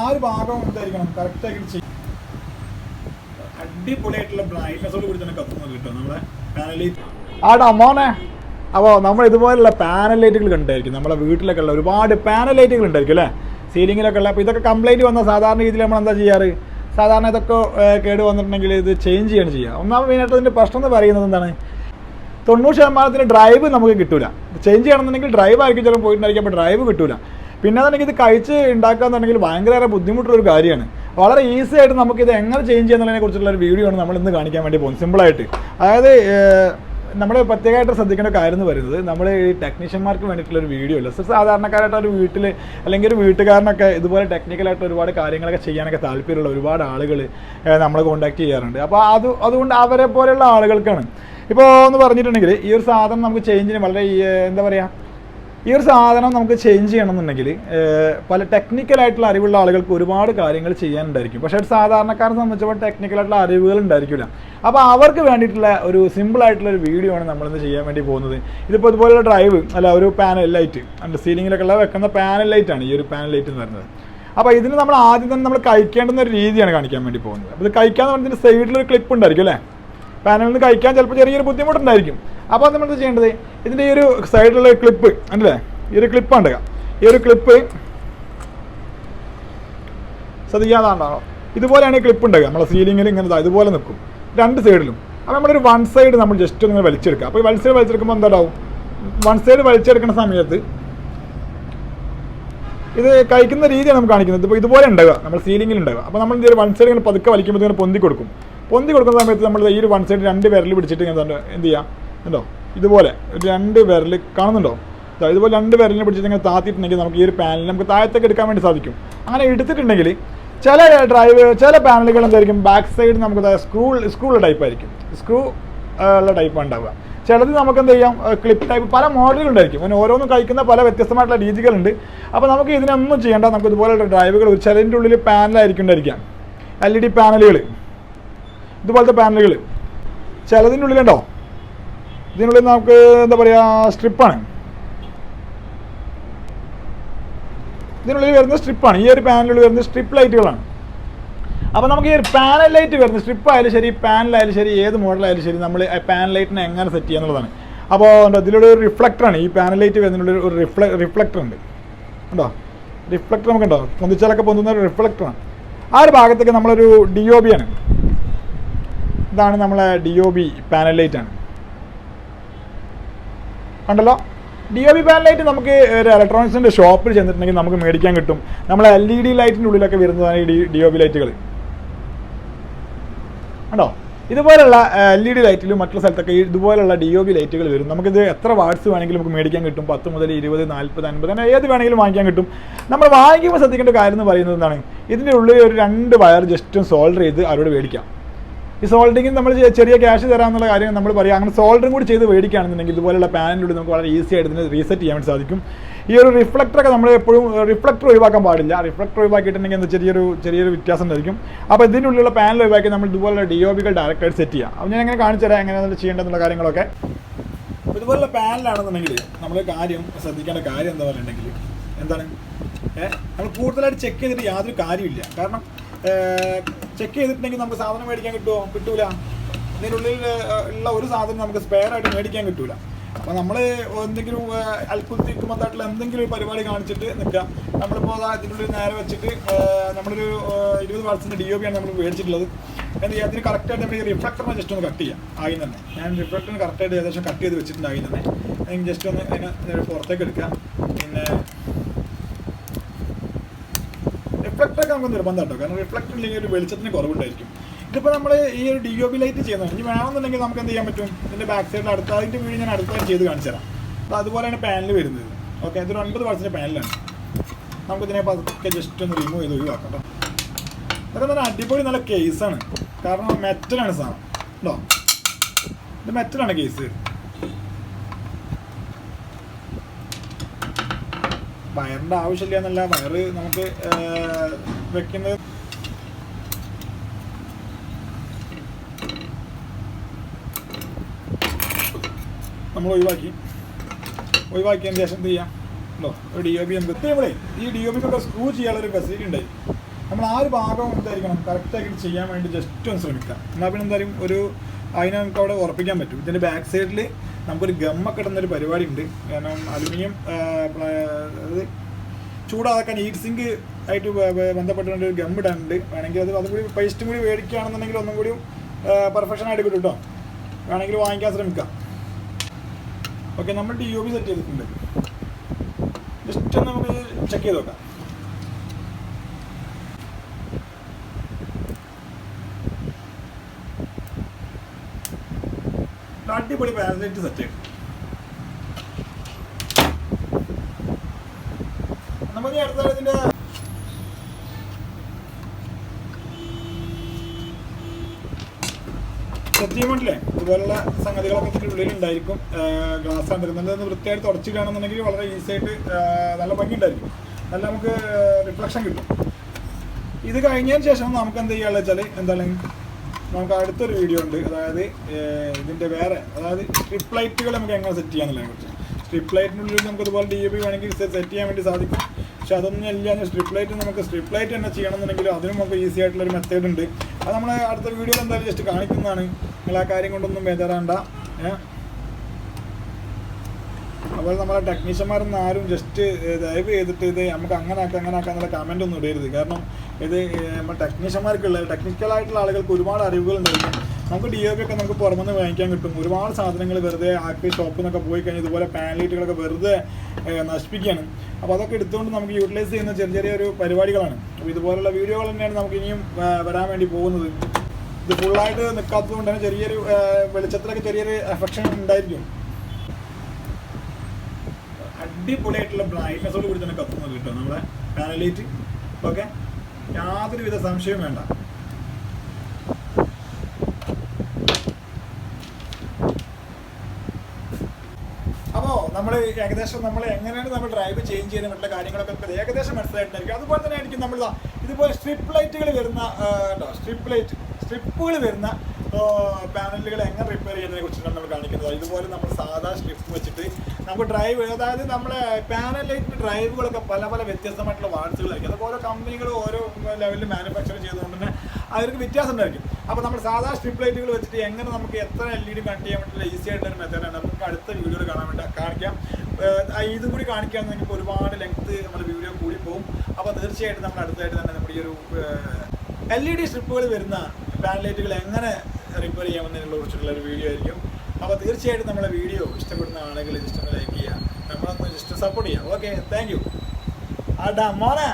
ആ ഒരു ഭാഗം എന്തായിരിക്കണം? കറക്റ്റ് ആയിട്ട് ചെയ്യും ആടാ മോനെ. അപ്പോൾ നമ്മൾ ഇതുപോലുള്ള പാനൽ ലൈറ്റുകൾ കണ്ടായിരിക്കും. നമ്മുടെ വീട്ടിലൊക്കെ ഉള്ള ഒരുപാട് പാനൽ ലൈറ്റുകൾ ഉണ്ടായിരിക്കും അല്ലേ? സീലിങ്ങിലൊക്കെ ഉള്ള അപ്പോൾ ഇതൊക്കെ കംപ്ലൈന്റ് വന്ന സാധാരണ രീതിയിൽ നമ്മൾ എന്താ ചെയ്യാറ്? സാധാരണ ഇതൊക്കെ കേട് വന്നിട്ടുണ്ടെങ്കിൽ ഇത് ചേഞ്ച് ചെയ്യാണ് ചെയ്യുക. ഒന്നാമത് മെയിനായിട്ട് അതിന്റെ പ്രശ്നം എന്ന് പറയുന്നത് എന്താണ്? തൊണ്ണൂറ് ശതമാനത്തിന് ഡ്രൈവ് നമുക്ക് കിട്ടൂല. ചേഞ്ച് ചെയ്യണമെന്നുണ്ടെങ്കിൽ ഡ്രൈവ് ആയിരിക്കും ചിലപ്പോൾ പോയിട്ടുണ്ടായിരിക്കും അപ്പോൾ ഡ്രൈവ് കിട്ടൂല. പിന്നെ അതാണെങ്കിൽ ഇത് കഴിച്ച് ഉണ്ടാക്കുക എന്നുണ്ടെങ്കിൽ ഭയങ്കര ബുദ്ധിമുട്ടുള്ള ഒരു കാര്യമാണ്. വളരെ ഈസി ആയിട്ട് നമുക്ക് ഇത് എങ്ങനെ ചേഞ്ച് ചെയ്യുന്നതിനെ കുറിച്ചുള്ള ഒരു വീഡിയോ ആണ് നമ്മൾ ഇന്ന് കാണിക്കാൻ വേണ്ടി പോകുന്നത്. സിമ്പിളായിട്ട് അതായത് നമ്മൾ പ്രത്യേകമായിട്ട് ശ്രദ്ധിക്കേണ്ട കാര്യം എന്ന് പറയുന്നത് നമ്മൾ ഈ ടെക്നീഷ്യന്മാർക്ക് വേണ്ടിയിട്ടുള്ള ഒരു വീഡിയോ അല്ല? സാധാരണക്കാരായിട്ട് ഒരു വീട്ടിൽ അല്ലെങ്കിൽ ഒരു വീട്ടുകാരനൊക്കെ ഇതുപോലെ ടെക്നിക്കലായിട്ട് ഒരുപാട് കാര്യങ്ങളൊക്കെ ചെയ്യാനൊക്കെ താല്പര്യമുള്ള ഒരുപാട് ആളുകൾ നമ്മൾ കോൺടാക്ട് ചെയ്യാറുണ്ട്. അപ്പോൾ അത് അതുകൊണ്ട് അവരെ പോലെയുള്ള ആളുകൾക്കാണ്. ഇപ്പോൾ എന്ന് പറഞ്ഞിട്ടുണ്ടെങ്കിൽ ഈ ഒരു സാധനം നമുക്ക് ചേഞ്ചിന് വളരെ എന്താ പറയുക ഈ ഒരു സാധനം നമുക്ക് ചേഞ്ച് ചെയ്യണമെന്നുണ്ടെങ്കിൽ പല ടെക്നിക്കലായിട്ടുള്ള അറിവുള്ള ആളുകൾക്ക് ഒരുപാട് കാര്യങ്ങൾ ചെയ്യാനുണ്ടായിരിക്കും. പക്ഷേ ഒരു സാധാരണക്കാരനെ സംബന്ധിച്ചപ്പോൾ ടെക്നിക്കലായിട്ടുള്ള അറിവുകൾ ഉണ്ടായിരിക്കില്ല. അപ്പോൾ അവർക്ക് വേണ്ടിയിട്ടുള്ള ഒരു സിമ്പിൾ ആയിട്ടുള്ള ഒരു വീഡിയോ ആണ് നമ്മളിന്ന് ചെയ്യാൻ വേണ്ടി പോകുന്നത്. ഇതിപ്പോൾ ഇതുപോലുള്ള ഡ്രൈവ് അല്ല ഒരു പാനൽ ലൈറ്റ് അണ്ട് സീലിങ്ങിലൊക്കെ ഉള്ള വെക്കുന്ന പാനൽ ലൈറ്റ് ആണ് ഈ ഒരു പാനൽ ലൈറ്റ് എന്ന് പറയുന്നത്. അപ്പോൾ ഇതിന് നമ്മൾ ആദ്യം തന്നെ നമ്മൾ കഴിക്കേണ്ടുന്ന ഒരു രീതിയാണ് കാണിക്കാൻ വേണ്ടി പോകുന്നത്. അപ്പോൾ ഇത് കഴിക്കാന്ന് പറഞ്ഞാൽ സൈഡിലൊരു ക്ലിപ്പ് ഉണ്ടായിരിക്കും അല്ലേ? പാനലിൽ നിന്ന് കഴിക്കാൻ ചിലപ്പോൾ ചെറിയൊരു ബുദ്ധിമുട്ടുണ്ടായിരിക്കും. അപ്പോൾ നമ്മൾ എന്താ ചെയ്യേണ്ടത്? ഇതിന്റെ ഈ ഒരു സൈഡിലുള്ള ക്ലിപ്പ് അല്ലേ ഈ ഒരു ക്ലിപ്പ് ഉണ്ട് ഈ ഒരു ക്ലിപ്പ് ശ്രദ്ധിക്കാതാണോ ഇതുപോലെയാണ് ഈ ക്ലിപ്പ് ഉണ്ടാകുക നമ്മളെ സീലിങ്ങിൽ ഇങ്ങനെ ഇതുപോലെ നിൽക്കും രണ്ട് സൈഡിലും അപ്പോൾ നമ്മളൊരു വൺ സൈഡ് നമ്മൾ ജസ്റ്റ് ഒന്ന് വലിച്ചെടുക്കുക. അപ്പോൾ ഈ വൺ സൈഡ് വലിച്ചെടുക്കുമ്പോൾ എന്താണ്ടാവും? വൺ സൈഡ് വലിച്ചെടുക്കുന്ന സമയത്ത് ഇത് കഴിക്കുന്ന രീതിയാണ് നമുക്ക് കാണിക്കുന്നത്. ഇപ്പോൾ ഇതുപോലെ ഉണ്ടാവുക. നമ്മൾ സീലിങ്ങിൽ ഉണ്ടാവുക. അപ്പോൾ നമ്മൾ ഒരു വൺ സൈഡ് ഇങ്ങനെ പതുക്കെ വലിക്കുമ്പോൾ ഇങ്ങനെ പൊന്തി കൊടുക്കും. പൊന്തി കൊടുക്കുന്ന സമയത്ത് നമ്മൾ ഈ ഒരു വൺ സൈഡ് രണ്ട് വിരൽ പിടിച്ചിട്ട് ഇങ്ങനെ എന്ത് ചെയ്യാം? ഉണ്ടോ ഇതുപോലെ രണ്ട് വിരൽ കാണുന്നുണ്ടോ? ഇതുപോലെ രണ്ട് വിരലിനെ പിടിച്ചിട്ട് ഇങ്ങനെ താത്തിയിട്ടുണ്ടെങ്കിൽ നമുക്ക് ഈ ഒരു പാനൽ നമുക്ക് താഴത്തേക്ക് എടുക്കാൻ വേണ്ടി സാധിക്കും. അങ്ങനെ എടുത്തിട്ടുണ്ടെങ്കിൽ ചില ഡ്രൈവ് ചില പാനലുകൾ എന്തായിരിക്കും? ബാക്ക് സൈഡ് നമുക്ക് സ്ക്രൂ സ്ക്രൂ ഉള്ള ടൈപ്പ് ആയിരിക്കും. സ്ക്രൂ ഉള്ള ടൈപ്പ് ഉണ്ടാവുക. ചിലത് നമുക്ക് എന്ത് ചെയ്യാം? ക്ലിപ്പ് ടൈപ്പ് പല മോഡലുകൾ ഉണ്ടായിരിക്കും. അങ്ങനെ ഓരോന്നും കഴിക്കുന്ന പല വ്യത്യസ്തമായിട്ടുള്ള രീതികളുണ്ട്. അപ്പോൾ നമുക്ക് ഇതിനൊന്നും ചെയ്യേണ്ട നമുക്ക് ഇതുപോലെയുള്ള ഡ്രൈവുകൾ ഒരു ചിലതിന്റെ ഉള്ളിൽ പാനലായിരിക്കും ഉണ്ടായിരിക്കാം എൽ ഇ ഡി പാനലുകൾ ഇതുപോലത്തെ പാനലുകൾ ചിലതിന്റെ ഉള്ളിലുണ്ടോ? ഇതിനുള്ളിൽ നമുക്ക് എന്താ പറയുക സ്ട്രിപ്പാണ്. ഇതിനുള്ളിൽ വരുന്ന സ്ട്രിപ്പാണ്. ഈ ഒരു പാനലിൽ വരുന്ന സ്ട്രിപ്പ് ലൈറ്റുകളാണ്. അപ്പോൾ നമുക്ക് ഈ ഒരു പാനൽ ലൈറ്റ് വരുന്നത് സ്ട്രിപ്പ് ആയാലും ശരി പാനലായാലും ശരി ഏത് മോഡലായാലും ശരി നമ്മൾ പാനൽ ലൈറ്റിനെ എങ്ങനെ സെറ്റ് ചെയ്യുക എന്നുള്ളതാണ്. അപ്പോൾ ഇതിലൂടെ ഒരു റിഫ്ലക്ടറാണ് ഈ പാനൽ ലൈറ്റ് വരുന്നതിനുള്ള ഒരു റിഫ്ല റിഫ്ലക്ടർ ഉണ്ട്. ഉണ്ടോ റിഫ്ലക്ടർ നമുക്കുണ്ടോ? പൊന്തിച്ചാലൊക്കെ പൊന്തുന്ന ഒരു റിഫ്ലക്ടറാണ് ആ ഒരു ഭാഗത്തേക്ക് നമ്മളൊരു ഡി ഒ ബി ആണ്. ഇതാണ് നമ്മളെ D O B panel light ആണ് കണ്ടല്ലോ ഡി ഒ ബി പാനലായിട്ട് നമുക്ക് ഒരു ഇലക്ട്രോണിക്സിന്റെ ഷോപ്പിൽ ചെന്നിട്ടുണ്ടെങ്കിൽ നമുക്ക് മേടിക്കാൻ കിട്ടും. നമ്മൾ എൽ ഇ ഡി ലൈറ്റിന്റെ ഉള്ളിലൊക്കെ വരുന്നതാണ് ഈ ഡി ഒ ബി ലൈറ്റുകൾ ഉണ്ടോ ഇതുപോലുള്ള എൽ ഇ ഡി ലൈറ്റിലും മറ്റുള്ള സ്ഥലത്തൊക്കെ ഇതുപോലുള്ള ഡി ഒ ബി ലൈറ്റുകൾ വരും. നമുക്കിത് എത്ര വാട്സ് വേണമെങ്കിലും നമുക്ക് മേടിക്കാൻ കിട്ടും. പത്ത് മുതൽ ഇരുപത് നാൽപ്പത് അൻപത് അങ്ങനെ ഏത് വേണമെങ്കിലും വാങ്ങിക്കാൻ കിട്ടും. നമ്മൾ വാങ്ങിക്കുമ്പോൾ ശ്രദ്ധിക്കേണ്ട കാര്യം എന്ന് പറയുന്നത് എന്താണ്? ഇതിന്റെ ഉള്ളിൽ ഒരു രണ്ട് വയർ ജസ്റ്റ് സോൾഡർ ചെയ്ത് അവരോട് മേടിക്കാം. ഈ സോൾഡിങ്ങിന് നമ്മൾ ചെറിയ ക്യാഷ് തരാമെന്നുള്ള കാര്യം നമ്മൾ പറയാം. അങ്ങനെ സോൾഡറും കൂടി ചെയ്ത് മേടിക്കുകയാണെന്നുണ്ടെങ്കിൽ ഇതുപോലുള്ള പാനിലൂടെ നമുക്ക് വളരെ ഈസി ആയിട്ട് ഇതിനെ റീസെറ്റ് ചെയ്യാൻ വേണ്ടി സാധിക്കും. ഈ ഒരു റിഫ്ലക്ടറൊക്കെ നമ്മൾ എപ്പോഴും റിഫ്ലക്ടർ ഒഴിവാക്കാൻ പാടില്ല. റിഫ്ലക്ടർ ഒഴിവാക്കിയിട്ടുണ്ടെങ്കിൽ എന്താ ചെറിയൊരു ചെറിയൊരു വ്യത്യാസം ഉണ്ടായിരിക്കും. അപ്പോൾ ഇതിനുള്ളിലുള്ള പാനൽ ഒഴിവാക്കി നമ്മൾ ഇതുപോലുള്ള ഡി ഒ ബികൾ ഡയറക്റ്റായിട്ട് സെറ്റ് ചെയ്യാം. അപ്പോൾ ഞാൻ എങ്ങനെ കാണിച്ചു തരാം എങ്ങനെയാണ് ചെയ്യേണ്ടതെന്നുള്ള കാര്യങ്ങളൊക്കെ. ഇതുപോലുള്ള പാനലാണെന്നുണ്ടെങ്കിൽ നമ്മൾ കാര്യം ശ്രദ്ധിക്കേണ്ട കാര്യം എന്താ പറയുന്നുണ്ടെങ്കിൽ എന്താണ്? നമ്മൾ കൂടുതലായിട്ട് ചെക്ക് ചെയ്തിട്ട് യാതൊരു കാര്യമില്ല കാരണം ചെക്ക് ചെയ്തിട്ടുണ്ടെങ്കിൽ നമുക്ക് സാധനം മേടിക്കാൻ കിട്ടുമോ കിട്ടൂല. ഇതിനുള്ളിൽ ഉള്ള ഒരു സാധനം നമുക്ക് സ്പെയർ ആയിട്ട് മേടിക്കാൻ കിട്ടൂല. അപ്പോൾ നമ്മൾ എന്തെങ്കിലും അൽക്കുത്തിക്കുമത്തായിട്ടുള്ള എന്തെങ്കിലും ഒരു പരിപാടി കാണിച്ചിട്ട് നിൽക്കുക നമ്മളിപ്പോൾ അതിനുള്ളിൽ നേരെ വെച്ചിട്ട് നമ്മളൊരു ഇരുപത് വർഷത്തിന്റെ ഡി ഒ ബി ആണ് നമ്മൾ മേടിച്ചിട്ടുള്ളത്. എന്ത് ചെയ്യുക അതിന് കറക്റ്റായിട്ട് നമ്മൾ റിഫ്ലക്ടറിനെ ജസ്റ്റ് ഒന്ന് കട്ട് ചെയ്യാം. ആയി തന്നെ. ഞാൻ റിഫ്ലക്ടറിന് കറക്റ്റായിട്ട് ഏകദേശം കട്ട് ചെയ്ത് വെച്ചിട്ടുണ്ട് ആയി തന്നെ. ജസ്റ്റ് ഒന്ന് അതിനെ പുറത്തേക്ക് എടുക്കുക പിന്നെ റിഫ്ലക്ടറൊക്കെ നമുക്ക് നിർബന്ധം കേട്ടോ കാരണം റിഫ്ലക്ടർ ഇല്ലെങ്കിൽ ഒരു വെളിച്ചത്തിന് കുറവുണ്ടായിരിക്കും. ഇതിപ്പോൾ നമ്മൾ ഈ ഒരു ഡി ഒ ബി ലൈറ്റ് ചെയ്യുന്നതാണ് ഇനി വേണമെന്നുണ്ടെങ്കിൽ നമുക്ക് എന്ത് ചെയ്യാൻ പറ്റും? ഇതിന്റെ ബാക്ക് സൈഡിൽ അടുത്ത അതിന്റെ വീട് ഞാൻ അടുത്തായി ചെയ്ത് കാണിച്ചു തരാം. അപ്പോൾ അതുപോലെയാണ് പാനൽ വരുന്നത്. ഓക്കെ ഇതൊരു ഒൻപത് വർഷത്തിന്റെ പാനലാണ് നമുക്കിതിനെ പതുക്കെ ജസ്റ്റ് ഒന്ന് റിമൂവ് ചെയ്ത് ഒഴിവാക്കാം ഇതൊക്കെ നല്ല അടിപൊളി നല്ല കേസാണ് കാരണം മെറ്റലാണ് സാധനം. കേട്ടോ ഇത് മെറ്റലാണ് കേസ് വയറിന്റെ ആവശ്യമില്ല എന്നല്ല. വയറ് നമുക്ക് വെക്കുന്നത് നമ്മൾ ഒഴിവാക്കി. ഒഴിവാക്കിയതിന് ശേഷം എന്ത് ചെയ്യാം? ഉണ്ടോ ഒരു ഡി ഒ ബി നമുക്ക് നമ്മളെ ഈ ഡി ഒ ബിക്കൊക്കെ സ്ക്രൂ ചെയ്യാനുള്ള ഒരു ഫെസിലിറ്റി ഉണ്ടായി നമ്മൾ ആ ഒരു ഭാഗം എന്തായിരിക്കണം? കറക്റ്റായിട്ട് ചെയ്യാൻ വേണ്ടി ജസ്റ്റ് ഒന്ന് ശ്രമിക്കാം എന്നാൽ പിന്നെ എന്തായാലും ഒരു അതിനെ നമുക്ക് അവിടെ ഉറപ്പിക്കാൻ പറ്റും. ഇതിന്റെ ബാക്ക് സൈഡിൽ നമുക്കൊരു ഗമ്മൊക്കെ ഇടുന്നൊരു പരിപാടി ഉണ്ട് കാരണം അലുമിനിയം അത് ചൂടാക്കാൻ ഹീറ്റ് സിങ്ക് ആയിട്ട് ബന്ധപ്പെട്ടുകൊണ്ട് ഒരു ഗം ഇടാനുണ്ട്. വേണമെങ്കിൽ അത് അതും കൂടി പേസ്റ്റും കൂടി മേടിക്കുകയാണെന്നുണ്ടെങ്കിൽ ഒന്നും കൂടി പെർഫെക്ഷൻ ആയിട്ട് കിട്ടും കേട്ടോ വേണമെങ്കിൽ വാങ്ങിക്കാൻ ശ്രമിക്കാം. ഓക്കെ നമ്മൾ ടി യു ബി സെറ്റ് ചെയ്തിട്ടുണ്ട്. ജസ്റ്റ് ഒന്ന് നമുക്ക് ചെക്ക് ചെയ്ത് നോക്കാം. അടിപൊളി പാരസൈറ്റ് സെറ്റ് നമുക്ക് അടുത്ത ഇതിന്റെ ഇതുപോലുള്ള സംഗതികളൊക്കെ ഇതിന്റെ ഉള്ളിൽ ഉണ്ടായിരിക്കും. ഗ്ലാസ് ആണ് തരുന്നത് ഒന്ന് വൃത്തിയായിട്ട് തുടച്ചിടുകയാണെന്നുണ്ടെങ്കിൽ വളരെ ഈസി ആയിട്ട് നല്ല ഭംഗി ഉണ്ടായിരിക്കും. നല്ല നമുക്ക് റിഫ്ലക്ഷൻ കിട്ടും. ഇത് കഴിഞ്ഞതിന് ശേഷം നമുക്ക് എന്ത് ചെയ്യാന്ന് വെച്ചാൽ എന്താണ് നമുക്ക് അടുത്തൊരു വീഡിയോ ഉണ്ട്. അതായത് ഇതിന്റെ വേറെ അതായത് സ്ട്രിപ്പ് ലൈറ്റുകൾ നമുക്ക് എങ്ങനെ സെറ്റ് ചെയ്യാന്നുള്ളതിനെ കുറിച്ച്. സ്ട്രിപ്പ് ലൈറ്റിനുള്ളിൽ നമുക്ക് ഇതുപോലെ ഡി എ ബി വേണമെങ്കിൽ സെറ്റ് ചെയ്യാൻ വേണ്ടി സാധിക്കും. പക്ഷെ അതൊന്നും ഇല്ല സ്ട്രിപ്പ് ലൈറ്റ് നമുക്ക് സ്ട്രിപ്പ് ലൈറ്റ് തന്നെ ചെയ്യണമെന്നുണ്ടെങ്കിൽ അതിനും നമുക്ക് ഈസി ആയിട്ടുള്ള ഒരു മെത്തേഡ് ഉണ്ട്. അത് നമ്മൾ അടുത്ത വീഡിയോയിൽ എന്തായാലും ജസ്റ്റ് കാണിക്കുന്നതാണ്. നിങ്ങൾ ആ കാര്യം കൊണ്ടൊന്നും ബേജാറാണ്ട. ഏഹ് അതുപോലെ നമ്മളെ ടെക്നീഷ്യന്മാരൊന്നും ആരും ജസ്റ്റ് ദയവ് ചെയ്തിട്ട് ഇത് നമുക്ക് അങ്ങനെ ആക്കാം അങ്ങനെ ആക്കാം എന്നുള്ള കമന്റ് ഒന്നും ഇടരുത്. കാരണം ഇത് നമ്മുടെ ടെക്നീഷ്യന്മാർക്കുള്ള ടെക്നിക്കലായിട്ടുള്ള ആളുകൾക്ക് ഒരുപാട് അറിവുകൾ ഉണ്ടായിരിക്കും. നമുക്ക് ഡി ഒക്കെ നമുക്ക് പുറമെന്ന് വാങ്ങിക്കാൻ കിട്ടും. ഒരുപാട് സാധനങ്ങൾ വെറുതെ ആക്കി ഷോപ്പിൽ നിന്നൊക്കെ പോയി കഴിഞ്ഞാൽ ഇതുപോലെ പാനലൈറ്റുകളൊക്കെ വെറുതെ നശിപ്പിക്കുകയാണ് അപ്പോൾ അതൊക്കെ എടുത്തുകൊണ്ട് നമുക്ക് യൂട്ടിലൈസ് ചെയ്യുന്ന ചെറിയ ചെറിയ ഒരു പരിപാടികളാണ്. അപ്പോൾ ഇതുപോലുള്ള വീഡിയോകൾ തന്നെയാണ് നമുക്ക് ഇനിയും വരാൻ വേണ്ടി പോകുന്നത്. ഇത് ഫുള്ളായിട്ട് നിൽക്കാത്തത് കൊണ്ട് തന്നെ ചെറിയൊരു വെളിച്ചത്തിലൊക്കെ ചെറിയൊരു എഫക്ഷൻ ഉണ്ടായിരിക്കും. അടിപൊളിയായിട്ടുള്ള ബ്രൈറ്റ്നസോട് കൂടി തന്നെ കത്തുന്നത് കിട്ടും നമ്മുടെ പാനലൈറ്റ് ഓക്കെ? യാതൊരുവിധ സംശയവും വേണ്ട. അപ്പോൾ നമ്മൾ ഏകദേശം നമ്മൾ എങ്ങനെയാണ് നമ്മൾ ഡ്രൈവ് ചേഞ്ച് ചെയ്യുന്ന മറ്റുള്ള കാര്യങ്ങളൊക്കെ ഏകദേശം മനസ്സിലായിട്ടുണ്ടായിരിക്കും. അതുപോലെ തന്നെ ആയിരിക്കും നമ്മൾ ഇതുപോലെ സ്ട്രിപ്പ് ലൈറ്റുകൾ വരുന്ന സ്ട്രിപ്പ് ലൈറ്റ് സ്ട്രിപ്പുകൾ വരുന്ന പാനലുകൾ എങ്ങനെ റിപ്പയർ ചെയ്യുന്നതിനെ കുറിച്ചിട്ടാണ് നമ്മൾ കാണിക്കുന്നത്. ഇതുപോലെ നമ്മൾ സാധാ സ്ട്രിപ്പ് വെച്ചിട്ട് നമുക്ക് ഡ്രൈവ് അതായത് നമ്മളെ ലൈറ്റിന്റെ ഡ്രൈവുകളൊക്കെ പല പല വ്യത്യസ്തമായിട്ടുള്ള വാട്സുകളായിരിക്കും അതൊക്കെ ഓരോ കമ്പനികൾ ഓരോ ലെവലിൽ മാനുഫാക്ചർ ചെയ്തുകൊണ്ട് തന്നെ അവർക്ക് വ്യത്യാസം ഉണ്ടായിരിക്കും. അപ്പോൾ നമ്മൾ സാധാ സ്ട്രിപ്പ് ലൈറ്റുകൾ വെച്ചിട്ട് എങ്ങനെ നമുക്ക് എത്ര എൽ ഇ ഡി കണക്ട് ചെയ്യാൻ പറ്റില്ല ഈസി ആയിട്ടൊരു മെത്തേഡാണ് നമുക്ക് അടുത്ത വീഡിയോ കാണാൻ വേണ്ടി കാണിക്കാം. ഇതും കൂടി കാണിക്കുകയാണെന്ന് ഇപ്പോൾ ഒരുപാട് ലെങ്ത് നമ്മുടെ വീഡിയോ കൂടി പോകും. അപ്പോൾ തീർച്ചയായിട്ടും നമ്മൾ അടുത്തായിട്ട് തന്നെ നമ്മുടെ ഈ ഒരു എൽ ഇ ഡി സ്ട്രിപ്പുകൾ വരുന്ന പാനലൈറ്റുകൾ എങ്ങനെ റിപ്പയർ ചെയ്യാമെന്നതിനെ കുറിച്ചുള്ള ഒരു വീഡിയോ ആയിരിക്കും. അപ്പോൾ തീർച്ചയായിട്ടും നമ്മുടെ വീഡിയോ ഇഷ്ടപ്പെടുന്ന ആളുകൾ ജസ്റ്റ് ലൈക്ക് ചെയ്യുക. നമ്മളൊന്ന് ജസ്റ്റ് സപ്പോർട്ട് ചെയ്യാം ഓക്കെ താങ്ക് യു അടാ മോനെ.